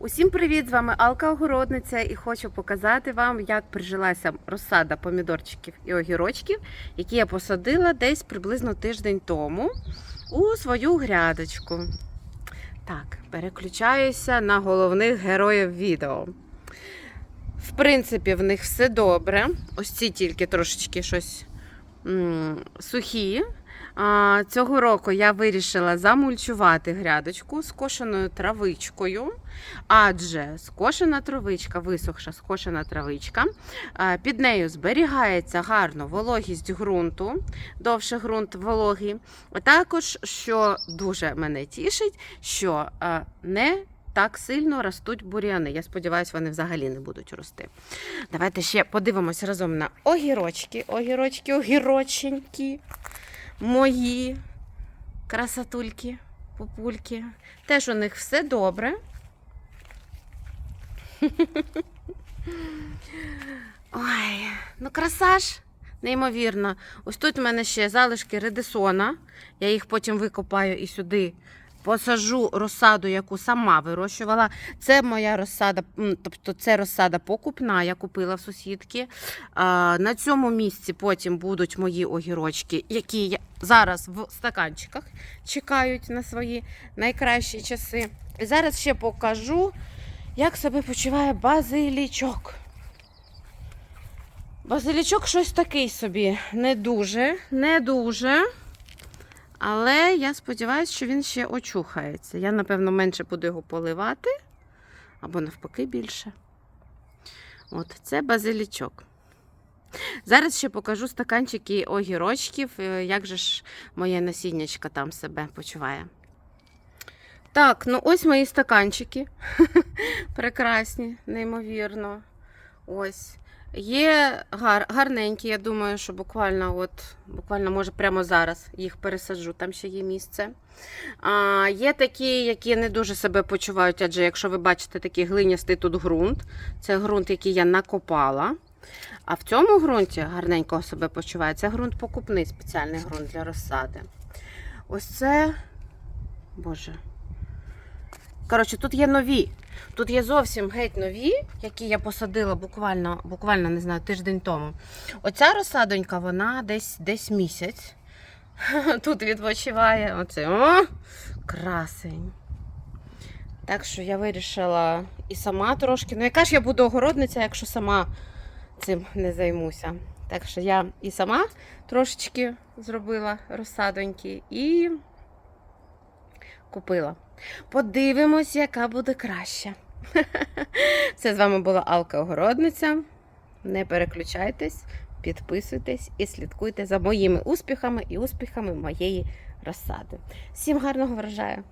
Усім привіт! З вами Алка Огородниця і хочу показати вам, як прижилася розсада помідорчиків і огірочків, які я посадила десь приблизно тиждень тому у свою грядочку. Так, переключаюся на головних героїв відео. В принципі, в них все добре. Ось ці тільки трошечки щось м, сухі. Цього року я вирішила замульчувати грядочку скошеною травичкою, адже скошена травичка, висохша скошена травичка, під нею зберігається гарно вологість ґрунту, довше ґрунт вологий. Також, що дуже мене тішить, що не так сильно ростуть бур'яни. Я сподіваюся, вони взагалі не будуть рости. Давайте ще подивимося разом на огірочки. Огірочки, огіроченькі мої красотульки, пупульки. Теж у них все добре. Ой, ну краса ж, неймовірно. Ось тут у мене ще залишки редисона. Я їх потім викопаю і сюди посажу розсаду, яку сама вирощувала. Це моя розсада, тобто це розсада покупна, я купила в сусідки. На цьому місці потім будуть мої огірочки, які я зараз в стаканчиках чекають на свої найкращі часи. І зараз ще покажу, як себе почуває базилічок. Базилічок щось такий собі. Не дуже, не дуже. Але я сподіваюся, що він ще очухається. Я, напевно, менше буду його поливати, або навпаки більше. От, це базилічок. Зараз ще покажу стаканчики огірочків, е, як же ж моє насіннячко там себе почуває. Так, ну ось мої стаканчики. Прекрасні, неймовірно. Ось. Є гар, гарненькі, я думаю, що буквально, от, буквально, може, прямо зараз їх пересаджу, там ще є місце. А, є такі, які не дуже себе почувають, адже якщо ви бачите такий глинястий тут ґрунт, це ґрунт, який я накопала. А в цьому ґрунті гарненько себе почуває. Це ґрунт покупний, спеціальний ґрунт для розсади. Ось це. Боже. Коротше, тут є нові. Тут є зовсім геть нові, які я посадила буквально, буквально не знаю, тиждень тому. Оця розсадонька, вона десь, десь місяць. Тут відпочиває. Оце о, красень. Так що я вирішила і сама трошки. Ну, яка ж я буду огородниця, якщо сама цим не займуся. Так що я і сама трошечки зробила розсадоньки і купила. Подивимось, яка буде краща. Це з вами була Алка Огородниця. Не переключайтесь, підписуйтесь і слідкуйте за моїми успіхами і успіхами моєї розсади. Всім гарного врожаю!